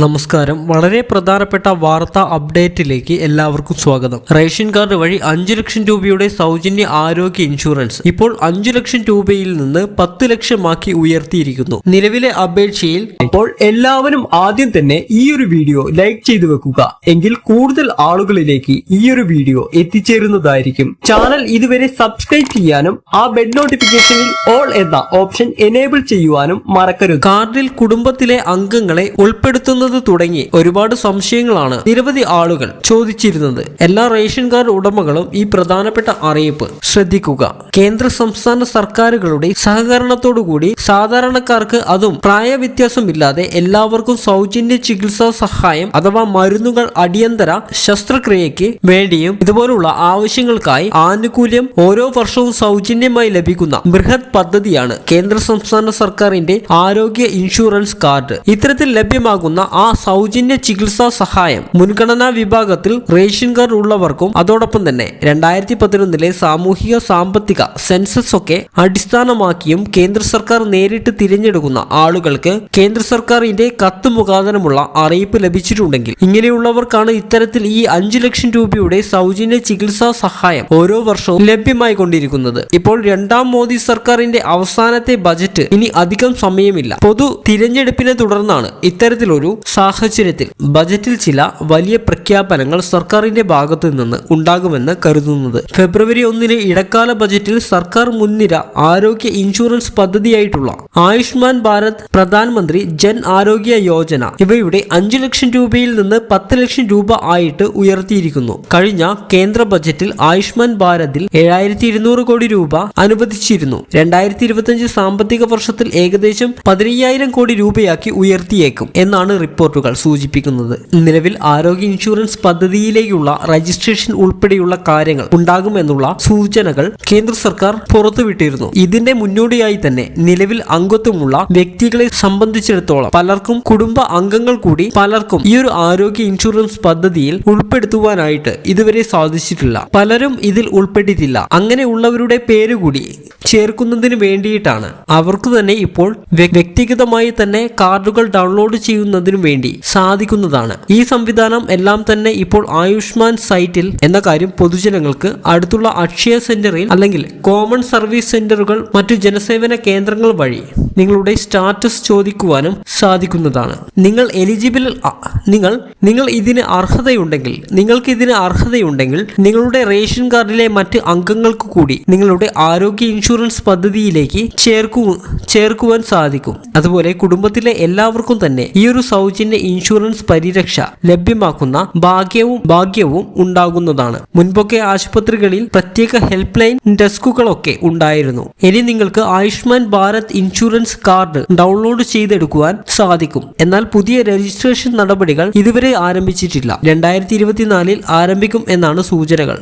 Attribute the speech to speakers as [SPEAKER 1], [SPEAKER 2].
[SPEAKER 1] നമസ്കാരം. വളരെ പ്രധാനപ്പെട്ട വാർത്താ അപ്ഡേറ്റിലേക്ക് എല്ലാവർക്കും സ്വാഗതം. റേഷൻ കാർഡ് വഴി അഞ്ചു ലക്ഷം രൂപയുടെ സൗജന്യ ആരോഗ്യ ഇൻഷുറൻസ് ഇപ്പോൾ അഞ്ചു ലക്ഷം രൂപയിൽ നിന്ന് പത്ത് ലക്ഷമാക്കി ഉയർത്തിയിരിക്കുന്നു. നിലവിലെ അപേക്ഷയിൽ
[SPEAKER 2] അപ്പോൾ എല്ലാവരും ആദ്യം തന്നെ ഈ ഒരു വീഡിയോ ലൈക്ക് ചെയ്തു വെക്കുക. എങ്കിൽ കൂടുതൽ ആളുകളിലേക്ക് ഈ ഒരു വീഡിയോ എത്തിച്ചേരുന്നതായിരിക്കും. ചാനൽ ഇതുവരെ സബ്സ്ക്രൈബ് ചെയ്യാനും ആ ബെഡ് നോട്ടിഫിക്കേഷനിൽ ഓൾ എന്ന ഓപ്ഷൻ എനേബിൾ ചെയ്യുവാനും മറക്കരുത്.
[SPEAKER 1] കാർഡിൽ കുടുംബത്തിലെ അംഗങ്ങളെ ഉൾപ്പെടുത്തുന്നത് തുടങ്ങി ഒരുപാട് സംശയങ്ങളാണ് നിരവധി ആളുകൾ ചോദിച്ചിരുന്നത്. എല്ലാ റേഷൻ കാർഡ് ഉടമകളും ഈ പ്രധാനപ്പെട്ട അറിയിപ്പ് ശ്രദ്ധിക്കുക. കേന്ദ്ര സംസ്ഥാന സർക്കാരുകളുടെ സഹകരണത്തോടുകൂടി സാധാരണക്കാർക്ക് അതും പ്രായവ്യത്യാസമില്ലാതെ എല്ലാവർക്കും സൗജന്യ ചികിത്സാ സഹായം അഥവാ മരുന്നുകൾ അടിയന്തര ശസ്ത്രക്രിയയ്ക്ക് വേണ്ടിയും ഇതുപോലുള്ള ആവശ്യങ്ങൾക്കായി ആനുകൂല്യം ഓരോ വർഷവും സൗജന്യമായി ലഭിക്കുന്ന ബൃഹത് പദ്ധതിയാണ് കേന്ദ്ര സംസ്ഥാന സർക്കാരിന്റെ ആരോഗ്യ ഇൻഷുറൻസ് കാർഡ്. ഇത്തരത്തിൽ ലഭ്യമാകുന്ന ആ സൗജന്യ ചികിത്സാ സഹായം മുൻഗണനാ വിഭാഗത്തിൽ റേഷൻ കാർഡ് ഉള്ളവർക്കും അതോടൊപ്പം തന്നെ രണ്ടായിരത്തി പതിനൊന്നിലെ സാമൂഹിക സാമ്പത്തിക സെൻസസ് ഒക്കെ അടിസ്ഥാനമാക്കിയും കേന്ദ്ര സർക്കാർ നേരിട്ട് തിരഞ്ഞെടുക്കുന്ന ആളുകൾക്ക് കേന്ദ്ര സർക്കാരിന്റെ കത്ത് മുഖാന്തരമുള്ള അറിയിപ്പ് ലഭിച്ചിട്ടുണ്ടെങ്കിൽ ഇങ്ങനെയുള്ളവർക്കാണ് ഇത്തരത്തിൽ ഈ അഞ്ചു ലക്ഷം രൂപയുടെ സൗജന്യ ചികിത്സാ സഹായം ഓരോ വർഷവും ലഭ്യമായി കൊണ്ടിരിക്കുന്നത്. ഇപ്പോൾ രണ്ടാം മോദി സർക്കാരിന്റെ അവസാനത്തെ ബജറ്റ് ഇനി അധികം സമയമില്ല. പൊതു തിരഞ്ഞെടുപ്പിനെ തുടർന്നാണ് ഇത്തരത്തിലൊരു സാഹചര്യത്തിൽ ബജറ്റിൽ ചില വലിയ പ്രഖ്യാപനങ്ങൾ സർക്കാരിന്റെ ഭാഗത്തു നിന്ന് ഉണ്ടാകുമെന്ന് കരുതുന്നത്. ഫെബ്രുവരി ഒന്നിന് ഇടക്കാല ബജറ്റിൽ സർക്കാർ മുൻനിര ആരോഗ്യ ഇൻഷുറൻസ് പദ്ധതിയായിട്ടുള്ള ആയുഷ്മാൻ ഭാരത് പ്രധാനമന്ത്രി ജൻ ആരോഗ്യ യോജന ഇവയുടെ അഞ്ചു ലക്ഷം രൂപയിൽ നിന്ന് പത്ത് ലക്ഷം രൂപ ആയിട്ട് ഉയർത്തിയിരിക്കുന്നു. കഴിഞ്ഞ കേന്ദ്ര ബജറ്റിൽ ആയുഷ്മാൻ ഭാരതിൽ ഏഴായിരത്തി ഇരുന്നൂറ് കോടി രൂപ അനുവദിച്ചിരുന്നു. രണ്ടായിരത്തി ഇരുപത്തിയഞ്ച് സാമ്പത്തിക വർഷത്തിൽ ഏകദേശം പതിനയ്യായിരം കോടി രൂപയാക്കി ഉയർത്തിയേക്കും എന്നാണ് റിപ്പോർട്ടുകൾ സൂചിപ്പിക്കുന്നത്. നിലവിൽ ആരോഗ്യ ഇൻഷുറൻസ് പദ്ധതിയിലേക്കുള്ള രജിസ്ട്രേഷൻ ഉൾപ്പെടെയുള്ള കാര്യങ്ങൾ ഉണ്ടാകുമെന്നുള്ള സൂചനകൾ കേന്ദ്ര സർക്കാർ പുറത്തുവിട്ടിരുന്നു. ഇതിന്റെ മുന്നോടിയായി തന്നെ നിലവിൽ അംഗത്വമുള്ള വ്യക്തികളെ സംബന്ധിച്ചിടത്തോളം പലർക്കും കുടുംബ അംഗങ്ങൾ കൂടി പലർക്കും ഈ ഒരു ആരോഗ്യ ഇൻഷുറൻസ് പദ്ധതിയിൽ ഉൾപ്പെടുത്തുവാനായിട്ട് ഇതുവരെ സാധിച്ചിട്ടില്ല. പലരും ഇതിൽ ഉൾപ്പെട്ടിട്ടില്ല. അങ്ങനെയുള്ളവരുടെ പേര് കൂടി ചേർക്കുന്നതിന് വേണ്ടിയിട്ടാണ്. അവർക്ക് തന്നെ ഇപ്പോൾ വ്യക്തിഗതമായി തന്നെ കാർഡുകൾ ഡൗൺലോഡ് ചെയ്യുന്നതിനു വേണ്ടി സാധിക്കുന്നതാണ്. ഈ സംവിധാനം എല്ലാം തന്നെ ഇപ്പോൾ ആയുഷ്മാൻ സൈറ്റിൽ എന്ന കാര്യം പൊതുജനങ്ങൾക്ക് അടുത്തുള്ള അക്ഷയ സെന്ററിൽ അല്ലെങ്കിൽ കോമൺ സർവീസ് സെന്ററുകൾ മറ്റു ജനസേവന കേന്ദ്രങ്ങൾ വഴി നിങ്ങളുടെ സ്റ്റാറ്റസ് ചോദിക്കുവാനും സാധിക്കുന്നതാണ്. നിങ്ങൾ എലിജിബിൾ നിങ്ങൾ നിങ്ങൾ ഇതിന് അർഹതയുണ്ടെങ്കിൽ നിങ്ങൾക്ക് ഇതിന് അർഹതയുണ്ടെങ്കിൽ നിങ്ങളുടെ റേഷൻ കാർഡിലെ മറ്റ് അംഗങ്ങൾക്ക് കൂടി നിങ്ങളുടെ ആരോഗ്യ ഇൻഷുറൻസ് പദ്ധതിയിലേക്ക് ചേർക്കു ചേർക്കുവാൻ സാധിക്കും. അതുപോലെ കുടുംബത്തിലെ എല്ലാവർക്കും തന്നെ ഈ ഒരു സൗജന്യ ഇൻഷുറൻസ് പരിരക്ഷ ലഭ്യമാക്കുന്ന ഭാഗ്യവും ഭാഗ്യവും ഉണ്ടാകുന്നതാണ്. മുൻപൊക്കെ ആശുപത്രികളിൽ പ്രത്യേക ഹെൽപ്പ് ലൈൻ ഡെസ്കുകളൊക്കെ ഉണ്ടായിരുന്നു. ഇനി നിങ്ങൾക്ക് Ayushman Bharat insurance card download ചെയ്തെടുക്കുവാൻ സാധിക്കും. എന്നാൽ പുതിയ രജിസ്ട്രേഷൻ നടപടികൾ ഇതുവരെ ആരംഭിച്ചിട്ടില്ല. രണ്ടായിരത്തി ഇരുപത്തിനാലിൽ ആരംഭിക്കും എന്നാണ് സൂചനകൾ.